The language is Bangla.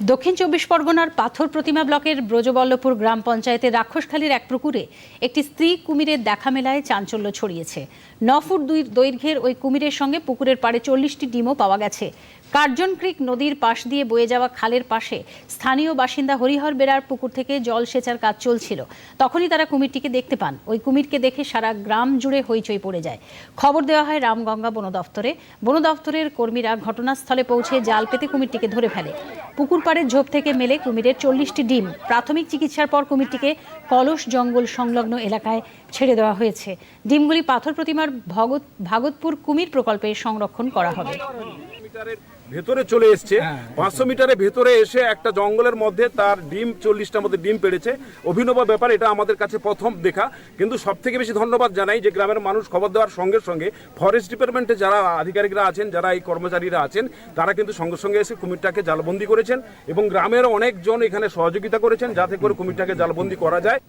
দক্ষিণ চব্বিশ পরগনার পাথর প্রতিমা ব্লকের ব্রজবল্লভপুর গ্রাম পঞ্চায়েতের রাক্ষসখালীর এক পুকুরে একটি স্ত্রী কুমিরের দেখা মেলায় চাঞ্চল্য ছড়িয়েছে। ন ফুট দুই দৈর্ঘ্যের ওই কুমিরের সঙ্গে পুকুরের পাড়ে চল্লিশটি ডিমও পাওয়া গেছে। কার্জন ক্রিক নদীর পাশ দিয়ে বয়ে যাওয়া খালের পাশে স্থানীয় বাসিন্দা হরিহর বেড়ার পুকুর থেকে জল সেচার কাজ চলছিল। তখনই তারা কুমিরটিকে দেখতে পান। ওই কুমিরকে দেখে সারা গ্রাম জুড়ে হইচই পড়ে যায়। খবর দেওয়া হয় রামগঙ্গা বন দফতরে বন দফতরের কর্মীরা ঘটনাস্থলে পৌঁছে জাল পেতে কুমিরটিকে ধরে ফেলে। পুকুর পাড়ের ঝোপ থেকে মেলে কুমিরের চল্লিশটি ডিম। প্রাথমিক চিকিৎসার পর কুমিরটিকে কলস জঙ্গল সংলগ্ন এলাকায় ছেড়ে দেওয়া হয়েছে। ডিমগুলি পাথর প্রতিমার ভগত ভাগতপুর কুমির প্রকল্পে সংরক্ষণ করা হবে। ভেতরে চলে এসছে। পাঁচশো মিটারের ভেতরে এসে একটা জঙ্গলের মধ্যে তার ডিম চল্লিশটার মধ্যে ডিম পেড়েছে। অভিনব ব্যাপার এটা আমাদের কাছে প্রথম দেখা। কিন্তু সব থেকে বেশি ধন্যবাদ জানাই যে গ্রামের মানুষ খবর দেওয়ার সঙ্গে সঙ্গে ফরেস্ট ডিপার্টমেন্টে যারা আধিকারিকরা আছেন যারা এই কর্মচারীরা আছেন তারা কিন্তু সঙ্গে সঙ্গে এসে কুমিরটাকে জালবন্দি করেছেন এবং গ্রামের অনেকজন এখানে সহযোগিতা করেছেন যাতে করে কুমিরটাকে জালবন্দি করা যায়।